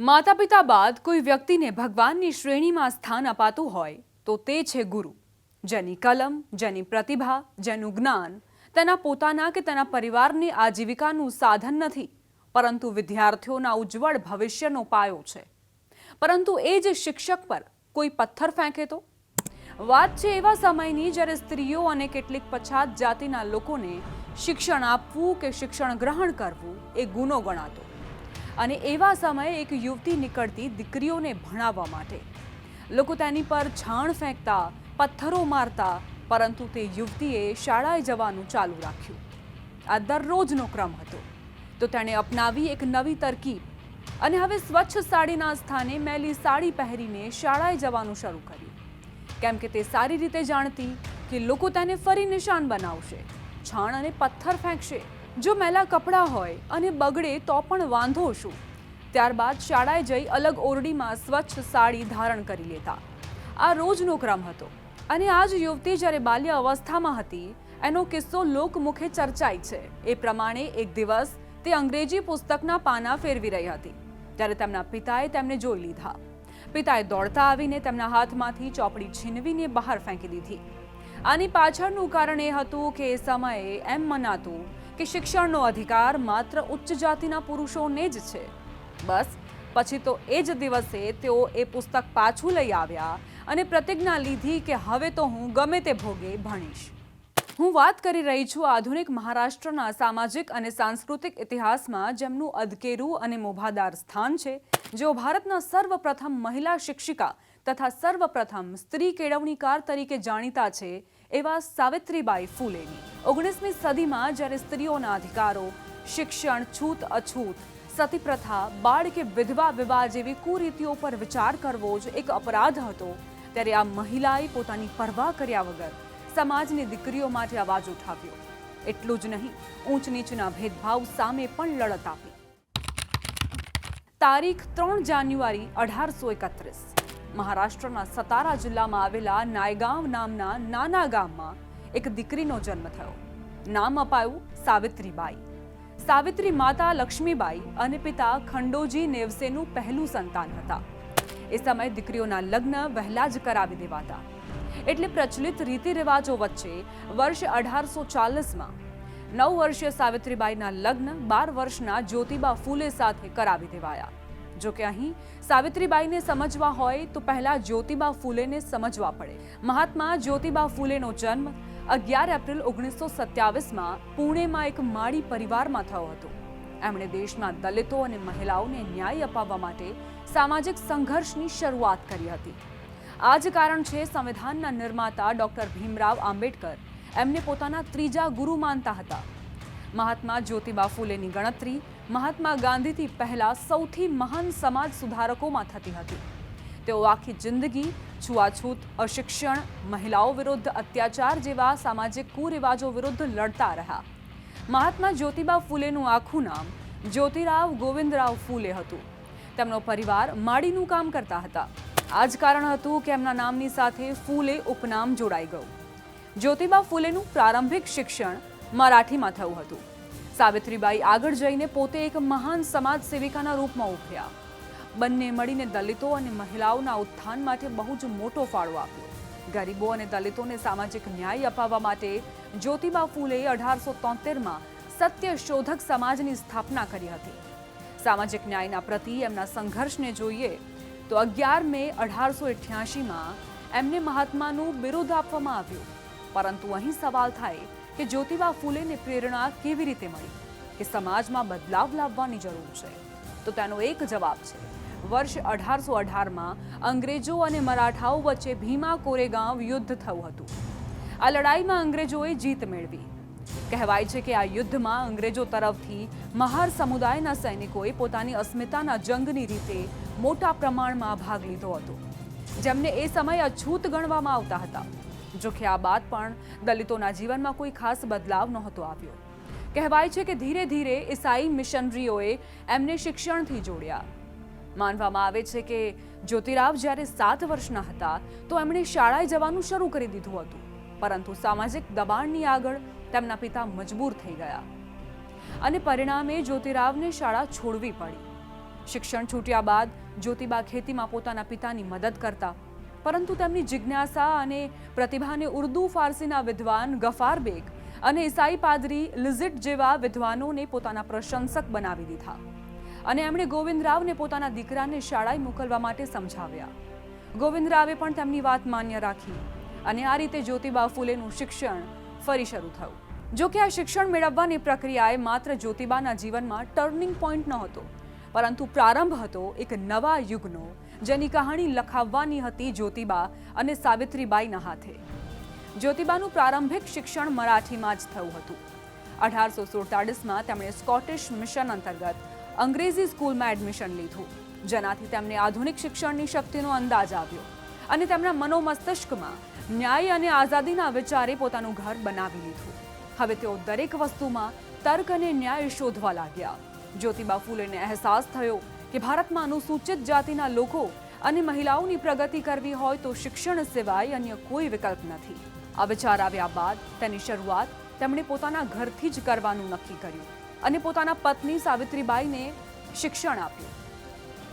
માતા પિતા બાદ કોઈ વ્યક્તિને ભગવાનની શ્રેણીમાં સ્થાન અપાતું હોય તો તે છે ગુરુ. જેની કલમ, જેની પ્રતિભા, જેનું જ્ઞાન તેના પોતાના કે તેના પરિવારની આજીવિકાનું સાધન નથી, પરંતુ વિદ્યાર્થીઓના ઉજ્જવળ ભવિષ્યનો પાયો છે. પરંતુ એ જ શિક્ષક પર કોઈ પથ્થર ફેંકે તો? વાત છે એવા સમયની જ્યારે સ્ત્રીઓ અને કેટલીક પછાત જાતિના લોકોને શિક્ષણ આપવું કે શિક્ષણ ગ્રહણ કરવું એ ગુનો ગણાતો. અને એવા સમયે એક યુવતી નીકળતી દીકરીઓને ભણાવવા માટે. લોકો તેની પર છાણ ફેંકતા, પથ્થરો મારતા, પરંતુ તે યુવતીએ શાળાએ જવાનું ચાલુ રાખ્યું. આ દરરોજનો ક્રમ હતો. તો તેણે અપનાવી એક નવી તરકીબ અને હવે સ્વચ્છ સાડીના સ્થાને મેલી સાડી પહેરીને શાળાએ જવાનું શરૂ કર્યું. કેમ કે તે સારી રીતે જાણતી કે લોકો તેને ફરી નિશાન બનાવશે, છાણ અને પથ્થર ફેંકશે. જો મેલા કપડાં હોય અને બગડે તો પણ વાંધો શું? ત્યારબાદ શાળાએ જઈ અલગ ઓરડીમાં સ્વચ્છ સાડી ધારણ કરી લેતા. આ રોજનો ક્રમ હતો અને આ જ યુવતી જ્યારે બાલ્ય અવસ્થામાં હતી, એનો કિસ્સો લોકમુખે ચર્ચાય છે. એ પ્રમાણે એક દિવસ તે અંગ્રેજી પુસ્તકના પાના ફેરવી રહી હતી. ત્યારે તેમના પિતાએ તેમને જોઈ લીધા. પિતાએ દોડતા આવીને તેમના હાથમાંથી ચોપડી છીનવીને બહાર ફેંકી દીધી. આની પાછળનું કારણ એ હતું કે એ સમયે એમ મનાતું કે શિક્ષણનો અધિકાર માત્ર ઉચ્ચ જાતિના પુરુષોને જ છે. બસ, પછી તો એ જ દિવસે તેઓ એ પુસ્તક પાછું લઈ આવ્યા અને પ્રતિજ્ઞા લીધી કે હવે તો હું ગમે તે ભોગે ભણીશ. હું વાત કરી રહી છું આધુનિક મહારાષ્ટ્રના સામાજિક અને સાંસ્કૃતિક ઇતિહાસમાં જેમનું અદકેરું અને મોભાદાર સ્થાન છે, જેઓ ભારતના સર્વપ્રથમ મહિલા શિક્ષિકા તથા સર્વપ્રથમ સ્ત્રી કેળવણીકાર તરીકે જાણીતા છે એવા સાવિત્રીબાઈ ફૂલેની. ઓગણીસમી સદીમાં જ્યારે સ્ત્રીઓના અધિકારો, શિક્ષણ છૂત, અછૂત સતી પ્રથા બાળ કે વિધવા વિવાહ જેવી કુરીતિઓ પર વિચાર કરવો જ એક અપરાધ હતો, ત્યારે આ મહિલાએ પોતાની પરવા કર્યા વગર સમાજની દીકરીઓ માટે અવાજ ઉઠાવ્યો. એટલું જ નહીં ઊંચ નીચના ભેદભાવ સામે પણ લડત આપી. તારીખ ત્રણ જાન્યુઆરી અઢારસો એકત્રીસ. મહારાષ્ટ્રના સતારા જિલ્લામાં આવેલા નાયગાંવ નામના નાના ગામમાં એક દીકરીનો જન્મ થયો. નામ અપાયું સાવિત્રીબાઈ. સાવિત્રી માતા લક્ષ્મીબાઈ અને પિતા ખંડોજી નેવસેનું પહેલું સંતાન હતા. એ સમયે દીકરીઓના લગ્ન વહેલા જ કરાવી દેવાતા. એટલે પ્રચલિત રીતિ રિવાજો વચ્ચે વર્ષ અઢારસો ચાલીસમાં નવ વર્ષીય સાવિત્રીબાઈના લગ્ન બાર વર્ષના જ્યોતિબા ફૂલે સાથે કરાવી દેવાયા. જો કે અહીં સાવિત્રીબાઈને સમજવા હોય તો પહેલાં જ્યોતિબા ફૂલેને સમજવા પડે. મહાત્મા જ્યોતિબા ફૂલેનો જન્મ અગિયાર એપ્રિલ ઓગણીસો સત્યાવીસમાં પુણેમાં એક માળી પરિવારમાં થયો હતો. એમણે દેશના દલિતો અને મહિલાઓને ન્યાય અપાવવા માટે સામાજિક સંઘર્ષની શરૂઆત કરી હતી. આ જ કારણ છે સંવિધાનના નિર્માતા ડોક્ટર ભીમરાવ આંબેડકર એમને પોતાના ત્રીજા ગુરુ માનતા હતા. મહાત્મા જ્યોતિબા ફૂલેની ગણતરી મહાત્મા ગાંધીથી પહેલાં સૌથી મહાન સમાજ સુધારકોમાં થતી હતી. તેઓ આખી જિંદગી છૂઆછૂત, અશિક્ષણ, મહિલાઓ વિરુદ્ધ અત્યાચાર જેવા સામાજિક કુરિવાજો વિરુદ્ધ લડતા રહ્યા. મહાત્મા જ્યોતિબા ફૂલેનું આખું નામ જ્યોતિરાવ ગોવિંદરાવ ફૂલે હતું. તેમનો પરિવાર માડીનું કામ કરતા હતા. આ જ કારણ હતું કે એમના નામની સાથે ફૂલે ઉપનામ જોડાઈ ગયું. જ્યોતિબા ફૂલેનું પ્રારંભિક શિક્ષણ મરાઠીમાં થયું હતું. સાવિત્રીબાઈ આગળ જઈને પોતે એક મહાન સમાજ સેવિકાના રૂપમાં ઉભર્યા. બંને મળીને દલિતો અને મહિલાઓના ઉત્થાન માટે બહુ જ મોટો ફાળો આપ્યો. ગરીબો અને દલિતોને સામાજિક ન્યાય અપાવવા માટે જ્યોતિબા ફૂલે અઢારસો તોતેરમાં સત્ય શોધક સમાજની સ્થાપના કરી હતી. સામાજિક ન્યાયના પ્રતિ એમના સંઘર્ષને જોઈએ તો અગિયાર મે અઢારસો અઠ્યાસીમાં એમને મહાત્માનું બિરુદ આપવામાં આવ્યું. પરંતુ અહીં સવાલ થાય કે જ્યોતિબા ફૂલેને પ્રેરણા કેવી રીતે મળી? કે સમાજમાં બદલાવ લાવવાની જરૂર છે? તો તેનો એક જવાબ છે. વર્ષ અઢારસો અઢારમાં અંગ્રેજો અને મરાઠાઓ વચ્ચે ભીમા કોરેગાંવ યુદ્ધ થયું હતું. આ લડાઈમાં અંગ્રેજોએ જીત મેળવી. કહેવાય છે કે આ યુદ્ધમાં અંગ્રેજો તરફથી મહાર સમુદાયના સૈનિકોએ પોતાની અસ્મિતાના જંગની રીતે મોટા પ્રમાણમાં ભાગ લીધો હતો. જેમને એ સમયે અછૂત ગણવામાં આવતા હતા. જો કે આ બાદ પણ દલિતોના જીવનમાં કોઈ ખાસ બદલાવ નહોતો આવ્યો. કહેવાય છે કે ધીરે ધીરે ઈસાઈ મિશનરીઓએ એમને શિક્ષણથી જોડ્યા. માનવામાં આવે છે કે જ્યોતિરાવ જ્યારે સાત વર્ષના હતા તો એમણે શાળાએ જવાનું શરૂ કરી દીધું હતું, પરંતુ સામાજિક દબાણની આગળ તેમના પિતા મજબૂર થઈ ગયા. અને પરિણામે જ્યોતિરાવને શાળા છોડવી પડી. શિક્ષણ છૂટ્યા બાદ જ્યોતિબા ખેતીમાં પોતાના પિતાની મદદ કરતા પરંતુ તેમની જિજ્ઞાસા અને પ્રતિભાને ઉર્દુ, ફારસીના વિદ્વાન ગફાર બેગ અને ઈસાઈ પાદરી લિઝિટ જેવા વિદ્વાનોને પોતાના પ્રશંસક બનાવી દીધા. અને એમણે ગોવિંદ રાવને પોતાના દીકરાને શાળાએ મોકલવા માટે સમજાવ્યા. ગોવિંદ રાવે પણ તેમની વાત માન્ય રાખી અને આ રીતે જ્યોતિબા ફૂલેનું શિક્ષણ ફરી શરૂ થયું. જો કે આ શિક્ષણ મેળવવાની પ્રક્રિયાએ માત્ર જ્યોતિબાના જીવનમાં ટર્નિંગ પોઈન્ટ નહોતો, પરંતુ પ્રારંભ હતો એક નવા યુગનો જેની કહાણી લખાવવાની હતી જ્યોતિબા અને સાવિત્રીબાઈના હાથે. જ્યોતિબાનું પ્રારંભિક શિક્ષણ મરાઠીમાં જ થયું હતું. અઢારસો સુડતાળીસમાં તેમણે સ્કોટિશ મિશન અંતર્ગત અંગ્રેજી સ્કૂલમાં એડમિશન લીધું, જેનાથી તેમને આધુનિક શિક્ષણની શક્તિનો અંદાજ આવ્યો અને તેમના મનોમસ્તિષ્કમાં ન્યાય અને આઝાદીના વિચારે પોતાનું ઘર બનાવી લીધું. હવે તેઓ દરેક વસ્તુમાં તર્ક અને ન્યાય શોધવા લાગ્યા. જ્યોતિબા ફૂલેને અહેસાસ થયો કે ભારતમાં અનુસૂચિત જાતિના લોકો અને મહિલાઓની પ્રગતિ કરવી હોય તો શિક્ષણ સિવાય અન્ય કોઈ વિકલ્પ નથી. આ વિચાર આવ્યા બાદ તેની શરૂઆત તેમણે પોતાના ઘરથી જ કરવાનું નક્કી કર્યું અને પોતાના પત્ની સાવિત્રીબાઈને શિક્ષણ આપ્યું.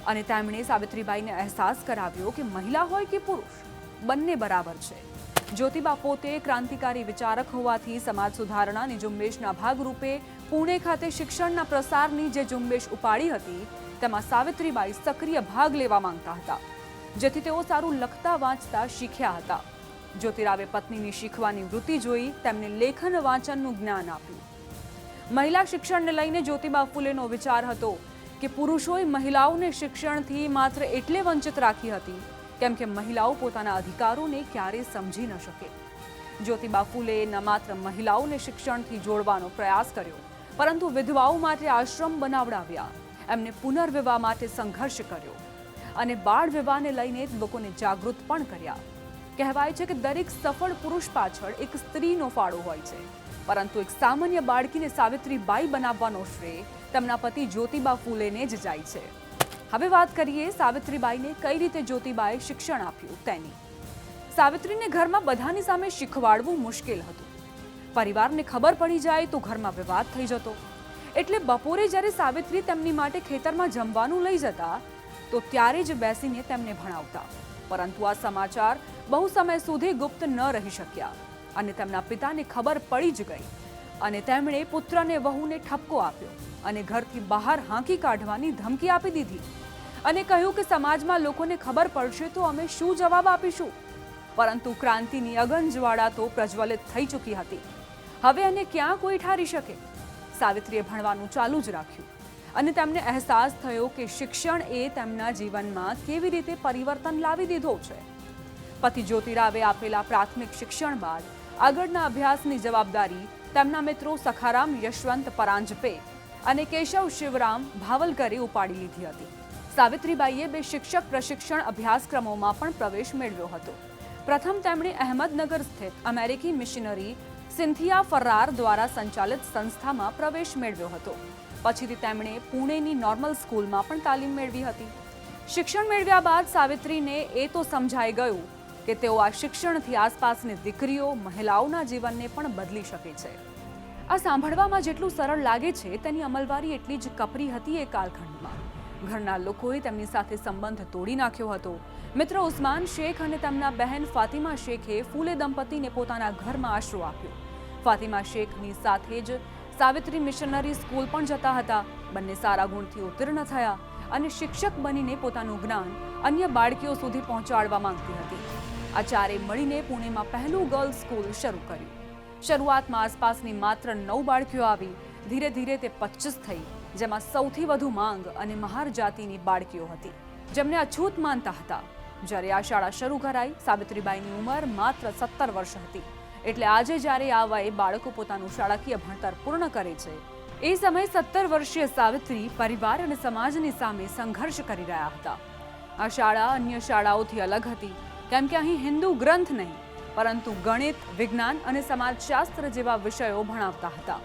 અને તેમણે સાવિત્રીબાઈને અહેસાસ કરાવ્યો કે મહિલા હોય કે પુરુષ, બંને બરાબર છે. જ્યોતિબા પોતે ક્રાંતિકારી વિચારક હોવાથી સમાજ સુધારણાની ઝુંબેશના ભાગરૂપે પુણે ખાતે શિક્ષણના પ્રસારની જે ઝુંબેશ ઉપાડી હતી તેમાં સાવિત્રીબાઈ સક્રિય ભાગ લેવા માંગતા હતા, જેથી તેઓ સારું લખતા વાંચતા શીખ્યા હતા. જ્યોતિરાવે પત્નીની શીખવાની વૃત્તિ જોઈ તેમને લેખન વાંચનનું જ્ઞાન આપ્યું. મહિલા શિક્ષણને લઈને જ્યોતિબા ફૂલેનો વિચાર હતો કે પુરુષોએ મહિલાઓને શિક્ષણથી માત્ર એટલે વંચિત રાખી હતી, કેમ કે મહિલાઓ પોતાના અધિકારોને ક્યારેય સમજી ન શકે. જ્યોતિબા ફૂલે ન માત્ર મહિલાઓને શિક્ષણથી જોડવાનો પ્રયાસ કર્યો, પરંતુ વિધવાઓ માટે આશ્રમ બનાવડાવ્યા. એમને પુનર્વિવાહ માટે સંઘર્ષ કર્યો અને બાળ વિવાહને લઈને લોકોને જાગૃત પણ કર્યા. કહેવાય છે કે દરેક સફળ પુરુષ પાછળ એક સ્ત્રીનો ફાળો હોય છે. પરંતુ એક સામાન્ય બાળકીને સાવિત્રીબાઈ બનાવવાનો શ્રેય તેમના પતિ જ્યોતિબા ફૂલેને જ જાય છે. હવે વાત કરીએ સાવિત્રીબાઈને કઈ રીતે જ્યોતિબાએ શિક્ષણ આપ્યું તેની. સાવિત્રીને ઘરમાં બધાની સામે શીખવાડવું મુશ્કેલ હતું. પરિવારને ખબર પડી જાય તો ઘરમાં વિવાદ થઈ જતો. એટલે બપોરે જ્યારે સાવિત્રી તેમની માટે ખેતરમાં જમવાનું લઈ જતા, તો ત્યારે જ બેસીને તેમને ભણાવતા. પરંતુ આ સમાચાર બહુ સમય સુધી ગુપ્ત ન રહી શક્યા અને તેમના પિતાને ખબર પડી જ ગઈ અને તેમણે પુત્રને વહુને ઠપકો આપ્યો અને ઘરથી બહાર હાંકી કાઢવાની ધમકી આપી દીધી અને કહ્યું કે સમાજમાં લોકોને ખબર પડશે તો અમે શું જવાબ આપીશું. પરંતુ ક્રાંતિની અગનજવાળા તો પ્રજ્વલિત થઈ ચૂકી હતી. હવે એને ક્યાં કોઈ ઠારી શકે? સાવિત્રીએ ભણવાનું ચાલુ જ રાખ્યું. અને તેમને અહેસાસ થયો કે શિક્ષણ એ તેમના જીવનમાં કેવી રીતે પરિવર્તન લાવી દીધો છે. પતિ જ્યોતિરાવે આપેલા પ્રાથમિક શિક્ષણ બાદ આગળના અભ્યાસની જવાબદારી તેમના મિત્રો સખારામ યશવંત પરાંજપે અને કેશવ શિવરામ ભાવલકરે ઉપાડી લીધી હતી. સાવિત્રીબાઈએ બે શિક્ષક પ્રશિક્ષણ અભ્યાસક્રમોમાં પણ પ્રવેશ મેળવ્યો હતો. પ્રથમ તેમણે અહેમદનગર સ્થિત અમેરિકી મિશનરી સિન્થિયા ફરાર દ્વારા સંચાલિત સંસ્થામાં પ્રવેશ મેળવ્યો હતો. પછીથી તેમણે પુણેની નોર્મલ સ્કૂલમાં પણ તાલીમ મેળવી હતી. શિક્ષણ મેળવ્યા બાદ સાવિત્રીને એ તો સમજાઈ ગયું કે તેઓ આ શિક્ષણથી આસપાસની દીકરીઓ, મહિલાઓના જીવનને પણ બદલી શકે છે. આ સાંભળવામાં જેટલું સરળ લાગે છે, તેની અમલવારી એટલી જ કપરી હતી એ કાલખંડમાં. ઘરના લોકોએ તેમની સાથે સંબંધ તોડી નાખ્યો હતો. મિત્ર ઉસ્માન શેખ અને તેમના બહેન ફાતિમા શેખે ફૂલે દંપતીને પોતાના ઘરમાં આશરો આપ્યો. ફાતિમા શેખની સાથે જ સાવિત્રી મિશનરી સ્કૂલ પણ જતા હતા. બંને સારા ગુણથી ઉત્તીર્ણ થયા અને શિક્ષક બનીને પોતાનું જ્ઞાન અન્ય બાળકીઓ સુધી પહોંચાડવા માંગતી હતી. આ ચારે મળીને પુણેમાં પહેલું ગર્લ્સ સ્કૂલ શરૂ કર્યું. શરૂઆતમાં આસપાસની માત્ર નવ બાળકીઓ આવી. ધીરે ધીરે તે પચીસ થઈ, જેમાં સૌથી વધુ માંગ અને મહાર જાતિની બાળકીઓ હતી, જેમને અછૂત માનતા હતા. જ્યારે આ શાળા શરૂ કરાઈ, સાવિત્રીબાઈની ઉંમર માત્ર સત્તર વર્ષ હતી. એટલે આજે જ્યારે આ વયે બાળકો પોતાનું શાળાકીય ભણતર પૂર્ણ કરે છે, એ સમયે સત્તર વર્ષીય સાવિત્રી પરિવાર અને સમાજની સામે સંઘર્ષ કરી રહ્યા હતા. આ શાળા અન્ય શાળાઓથી અલગ હતી, કેમ કે અહીં હિન્દુ ગ્રંથ નહીં, પરંતુ ગણિત, વિજ્ઞાન અને સમાજશાસ્ત્ર જેવા વિષયો ભણાવતા હતા.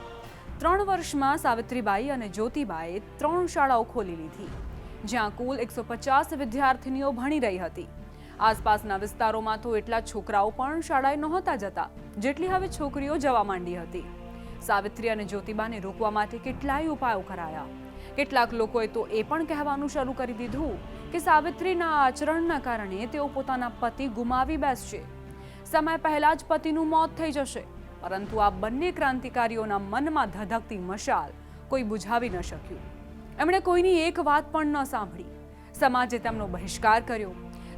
ત્રણ વર્ષમાં સાવિત્રીબાઈ અને જ્યોતિબાએ ત્રણ શાળાઓ ખોલી લીધી, જ્યાં કુલ એકસો પચાસ વિદ્યાર્થીનીઓ ભણી રહી હતી. આસપાસના વિસ્તારોમાં તો એટલા છોકરાઓ પણ શાળાએ નહોતા જતા, જેટલી હવે છોકરીઓ જવા માંડી હતી. સાવિત્રી અને જ્યોતિબાને રોકવા માટે કેટલાય ઉપાયો કરાયા. કેટલાક લોકોએ તો એ પણ કહેવાનું શરૂ કરી દીધું કે સાવિત્રીના આચરણના કારણે તેઓ પોતાના પતિ ગુમાવી બેસશે. સમય પહેલા જ પતિનું મોત થઈ જશે, પરંતુ આ બંને ક્રાંતિકારીઓના મનમાં ધધકતી મશાલ કોઈ બુઝાવી ન શક્યું. એમણે કોઈની એક વાત પણ ન સાંભળી. સમાજે તેમનો બહિષ્કાર કર્યો.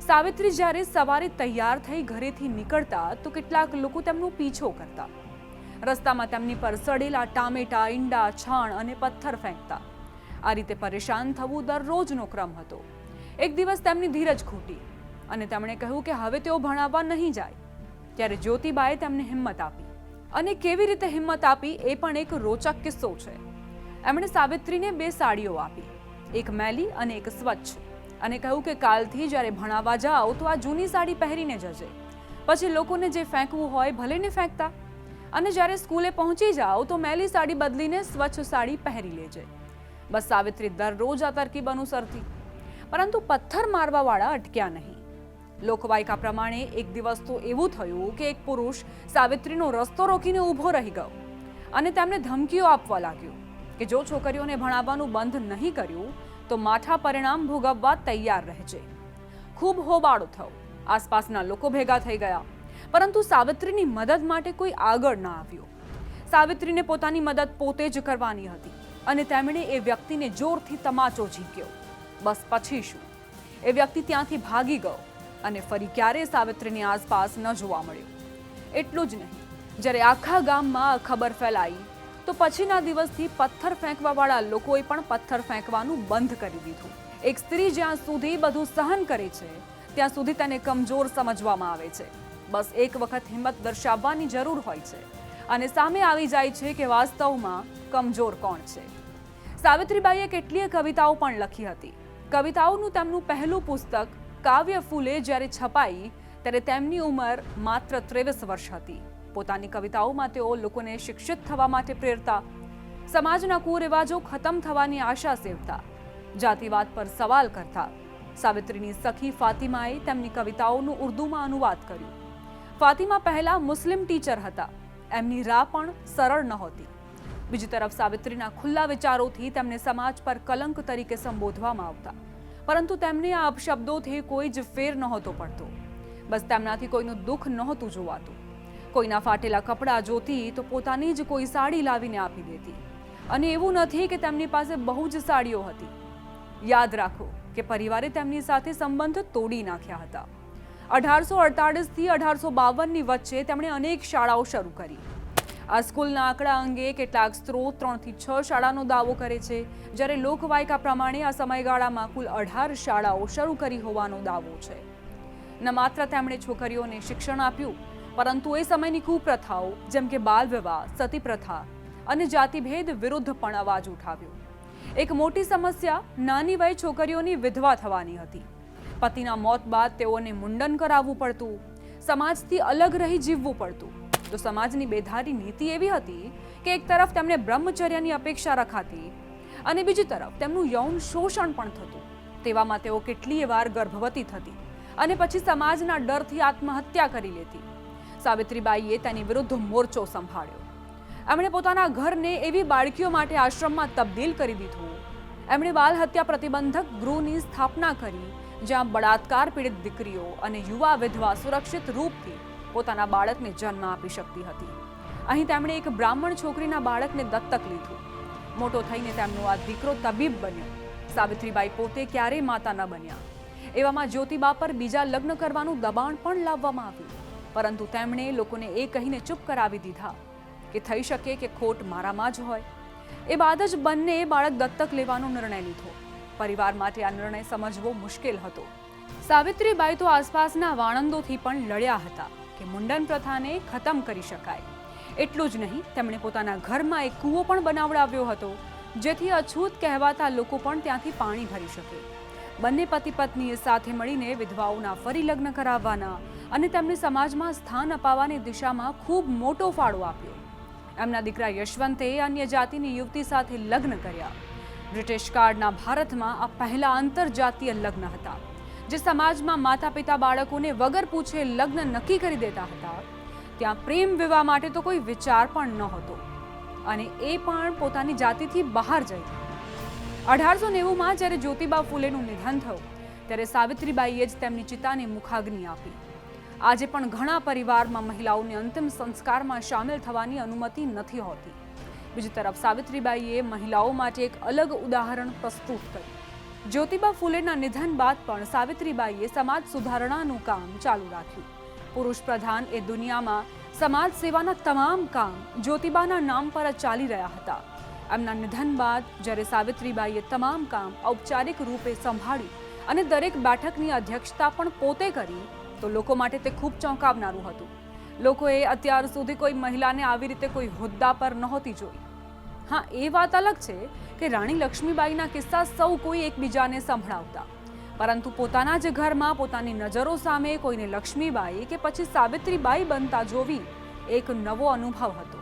સાવિત્રી જ્યારે સવારે તૈયાર થઈ ઘરેથી નીકળતા તો કેટલાક લોકો તેમનો પીછો કરતા. રસ્તામાં તેમની પર સડેલા ટામેટા, ઈંડા, છાણ અને પથ્થર ફેંકતા. આ રીતે પરેશાન થવું દરરોજનો ક્રમ હતો. એક દિવસ તેમની ધીરજ ખૂટી અને તેમણે કહ્યું કે હવે તેઓ ભણાવવા નહીં જાય. ત્યારે જ્યોતિબાએ તેમને હિંમત આપી. અને કેવી રીતે હિંમત આપી એ પણ એક રોચક કિસ્સો છે. એમણે સાવિત્રીને બે સાડીઓ આપી. એક મેલી અને એક સ્વચ્છ. અને કહ્યું કે કાલથી જ્યારે ભણાવવા જાઓ તો આ જૂની સાડી પહેરીને જજે. પછી લોકોને જે ફેંકવું હોય ભલે ને ફેંકતા. અને જ્યારે સ્કૂલે પહોંચી જાઓ તો મેલી સાડી બદલીને સ્વચ્છ સાડી પહેરી લેજે. બસ સાવિત્રી દરરોજ આ તરકીબ અનુસરતી. પરંતુ પથ્થર મારવાવાળા અટક્યા નહીં. લોકવાયકા પ્રમાણે એક દિવસ તો એવું થયું કે એક પુરુષ સાવિત્રીનો રસ્તો રોકીને ઊભો રહી ગયો. અને તેમને ધમકીઓ આપવા લાગ્યો કે જો છોકરીઓને ભણાવવાનું બંધ નહીં કર્યું તો માઠા પરિણામ ભોગવવા તૈયાર રહેજે. ખૂબ હોબાળો થયો. આસપાસના લોકો ભેગા થઈ ગયા. પરંતુ સાવિત્રીની મદદ માટે કોઈ આગળ ના આવ્યો. સાવિત્રીને પોતાની મદદ પોતે જ કરવાની હતી અને તેમણે એ વ્યક્તિને જોરથી તમાચો ઝીક્યો. બસ પછી શું? એ વ્યક્તિ ત્યાંથી ભાગી ગયો અને ફરી ક્યારેય સાવિત્રીની આસપાસ ન જોવા મળ્યો. એટલું જ નહીં. જ્યારે આખા ગામમાં ખબર ફેલાઈ તો પછીના દિવસથી પથ્થર ફેંકવાવાળા લોકોએ પણ પથ્થર ફેંકવાનું બંધ કરી દીધું. એક સ્ત્રી જ્યાં સુધી બધું સહન કરે છે, ત્યાં સુધી તેને કમજોર સમજવામાં આવે છે. બસ એક વખત હિંમત દર્શાવવાની જરૂર હોય છે અને સામે આવી જાય છે કે વાસ્તવમાં કમજોર કોણ છે. સાવિત્રીબાઈએ કેટલીય કવિતાઓ પણ લખી હતી. કવિતાઓનું તેમનું પહેલું પુસ્તક, કાવ્ય ફૂલે જ્યારે છપાઈ, ત્યારે તેમની ઉંમર માત્ર ત્રેવીસ વર્ષ હતી. પોતાની કવિતાઓમાં તેઓ લોકોને શિક્ષિત થવા માટે પ્રેરતા, સમાજના કુરિવાજો ખતમ થવાની આશા સેવતા, જાતિવાદ પર સવાલ કરતા. સાવિત્રીની સખી ફાતિમાએ તેમની કવિતાઓનું ઉર્દુમાં અનુવાદ કર્યું. ફાતિમા પહેલા મુસ્લિમ ટીચર હતા. એમની રાહ પણ સરળ નહોતી. બીજી તરફ સાવિત્રીના ખુલ્લા વિચારોથી તેમને સમાજ પર કલંક તરીકે સંબોધવામાં આવતા. પરંતુ તેમને આ અપશબ્દોથી કોઈ જ ફેર નહોતો પડતો. બસ તેમનાથી કોઈનું દુઃખ નહોતું જોવાતું. કોઈના ફાટેલા કપડાં જોતી તો પોતાની જ કોઈ સાડી લાવીને આપી દેતી. અને એવું નથી કે તેમની પાસે બહુ જ સાડીઓ હતી. યાદ રાખો કે પરિવારે તેમની સાથે સંબંધ તોડી નાખ્યા હતા. અઢારસો અડતાળીસથી અઢારસો બાવનની વચ્ચે તેમણે અનેક શાળાઓ શરૂ કરી. આ સ્કૂલના આંકડા અંગે કેટલાક સ્ત્રોત ત્રણથી છ શાળાનો દાવો કરે છે, જ્યારે લોકવાયકા પ્રમાણે આ સમયગાળામાં કુલ અઢાર શાળાઓ શરૂ કરી હોવાનો દાવો છે. ન માત્ર તેમણે છોકરીઓને શિક્ષણ આપ્યું પરંતુ એ સમયની કુપ્રથાઓ, જેમ કે બાલ વિવાહ સતી પ્રથા અને જાતિભેદ વિરુદ્ધ પણ અવાજ ઉઠાવ્યો. એક મોટી સમસ્યા, નાની વય છોકરીઓની વિધવા થવાની હતી. પતિના મોત બાદ તેઓને મુંડન કરાવવું પડતું, સમાજથી અલગ રહી જીવવું પડતું. તો સમાજની બેધારી નીતિ એવી હતી કે એક તરફ તેમને બ્રહ્મચર્યની અપેક્ષા રખાતી અને બીજી તરફ તેમનું યૌન શોષણ પણ થતું. તેવામાં તેઓ કેટલીય વાર ગર્ભવતી થતી અને પછી સમાજના ડરથી આત્મહત્યા કરી લેતી. સાવિત્રીબાઈએ તેની વિરુદ્ધ મોરચો સંભાળ્યો. એમણે પોતાના ઘરને એવી બાળકીઓ માટે આશ્રમમાં તબદીલ કરી દીધું. એમણે બાલ હત્યા પ્રતિબંધક ગૃહની સ્થાપના કરી, જ્યાં બળાત્કાર પીડિત દીકરીઓ અને યુવા વિધવા સુરક્ષિત રૂપથી પોતાના બાળકને જન્મ આપી શકતી હતી. અહીં તેમણે એક બ્રાહ્મણ છોકરીના બાળકને દત્તક લીધું. મોટો થઈને તેમનો આ દીકરો તબીબ બન્યો. સાવિત્રીબાઈ પોતે ક્યારેય માતા ન બન્યા. એવામાં જ્યોતિબા પર બીજા લગ્ન કરવાનું દબાણ પણ લાવવામાં આવ્યું. પરંતુ તેમણે લોકોને એ કહીને ચૂપ કરાવી દીધા કે થઈ શકે કે ખોટ મારામાં જ હોય. એ બાદ જ બંને બાળક દત્તક લેવાનો નિર્ણય લીધો. પરિવાર માટે આ નિર્ણય સમજવો મુશ્કેલ હતો. સાવિત્રીબાઈ તો આસપાસના વાણંદોથી પણ લડ્યા હતા કે મુંડન પ્રથાને ખતમ કરી શકાય. એટલું જ નહીં, તેમણે પોતાના ઘરમાં એક કૂવો પણ બનાવડાવ્યો હતો, જેથી અછૂત કહેવાતા લોકો પણ ત્યાંથી પાણી ભરી શકે. બંને પતિ પત્નીએ સાથે મળીને વિધવાઓના ફરી લગ્ન કરાવવાના અને તેમને સમાજમાં સ્થાન અપાવવાની દિશામાં ખૂબ મોટો ફાળો આપ્યો. એમના દીકરા યશવંતે અન્ય જાતિની યુવતી સાથે લગ્ન કર્યા. બ્રિટિશ કાળના ભારતમાં આ પહેલા આંતરજાતીય લગ્ન હતા, જે સમાજમાં માતા પિતા બાળકોને વગર પૂછે લગ્ન નક્કી કરી દેતા હતા. ત્યાં પ્રેમ વિવાહ માટે તો કોઈ વિચાર પણ નહોતો. અને એ પણ પોતાની જાતિથી બહાર જઈ અઢારસો નેવુંમાં જ્યારે જ્યોતિબા ફૂલેનું નિધન થયું, ત્યારે સાવિત્રીબાઈએ જ તેમની ચિતાને મુખાગ્નિ આપી. આજે પણ ઘણા પરિવારમાં મહિલાઓને અંતિમ સંસ્કારમાં સામેલ થવાની અનુમતિ નથી હોતી. બીજી તરફ સાવિત્રીબાઈએ મહિલાઓ માટે એક અલગ ઉદાહરણ પ્રસ્તુત કર્યું. જ્યોતિબા ફૂલેના નિધન બાદ પણ સાવિત્રીબાઈએ સમાજ સુધારણાનું કામ ચાલુ રાખ્યું. પુરુષ પ્રધાન એ દુનિયામાં સમાજ સેવાના તમામ કામ જ્યોતિબાના નામ પર જ ચાલી રહ્યા હતા. એમના નિધન બાદ જ્યારે સાવિત્રીબાઈએ તમામ કામ ઔપચારિક રૂપે સંભાળ્યું અને દરેક બેઠકની અધ્યક્ષતા પણ પોતે કરી તો લોકો માટે તે ખૂબ ચોંકાવનારું હતું. લોકોએ અત્યાર સુધી કોઈ મહિલાને આવી રીતે કોઈ હોદ્દા પર નહોતી જોઈ. હા, એ વાત અલગ છે કે રાણી લક્ષ્મીબાઈના કિસ્સા સૌ કોઈ એકબીજાને સંભળાવતા. પરંતુ પોતાના જ ઘરમાં પોતાની નજરો સામે કોઈને લક્ષ્મીબાઈ કે પછી સાવિત્રીબાઈ બનતા જોવી એક નવો અનુભવ હતો.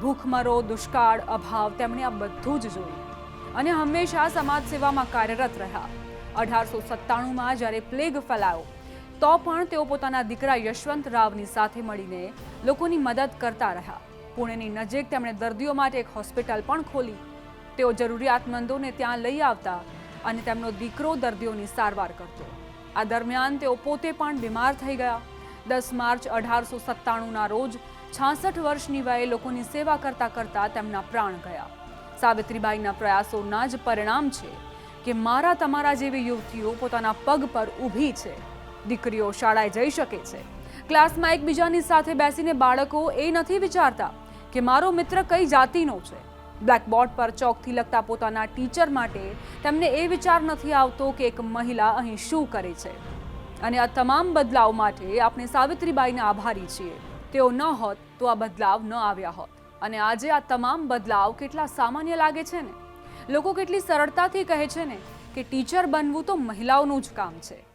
ભૂખમરો, દુષ્કાળ, અભાવ તેમણે આ બધું જ જોયું. અને હંમેશા સમાજ સેવામાં કાર્યરત રહ્યા. અઢારસો સત્તાણુંમાં જ્યારે પ્લેગ ફેલાયો તો પણ તેઓ પોતાના દીકરા યશવંત રાવની સાથે મળીને લોકોની મદદ કરતા રહ્યા. પુણેની નજીક તેમણે દર્દીઓ માટે એક હોસ્પિટલ પણ ખોલી. તેઓ જરૂરિયાતમંદોને ત્યાં લઈ આવતા અને તેમનો દીકરો દર્દીઓની સારવાર કરતો. આ દરમિયાન તેઓ પોતે પણ બીમાર થઈ ગયા. દસ માર્ચ અઢારસો સત્તાણુંના રોજ છાસઠ વર્ષની વયે લોકોની સેવા કરતા કરતા તેમના પ્રાણ ગયા. સાવિત્રીબાઈના પ્રયાસોના જ પરિણામ છે કે મારા તમારા જેવી યુવતીઓ પોતાના પગ પર ઊભી છે. દીકરીઓ શાળાએ જઈ શકે છે. ક્લાસમાં એકબીજાની સાથે બેસીને બાળકો એ નથી વિચારતા કે મારો મિત્ર કઈ જાતિનો છે. બ્લેકબોર્ડ પર ચોકથી લગતા પોતાના ટીચર માટે તેમને એ વિચાર નથી આવતો કે એક મહિલા અહીં શું કરે છે. અને આ તમામ બદલાવ માટે આપણે સાવિત્રીબાઈને આભારી છીએ. તેઓ ન હોત તો આ બદલાવ ન આવ્યા હોત. અને આજે આ તમામ બદલાવ કેટલા સામાન્ય લાગે છે ને? લોકો કેટલી સરળતાથી કહે છે ને કે ટીચર બનવું તો મહિલાઓનું જ કામ છે.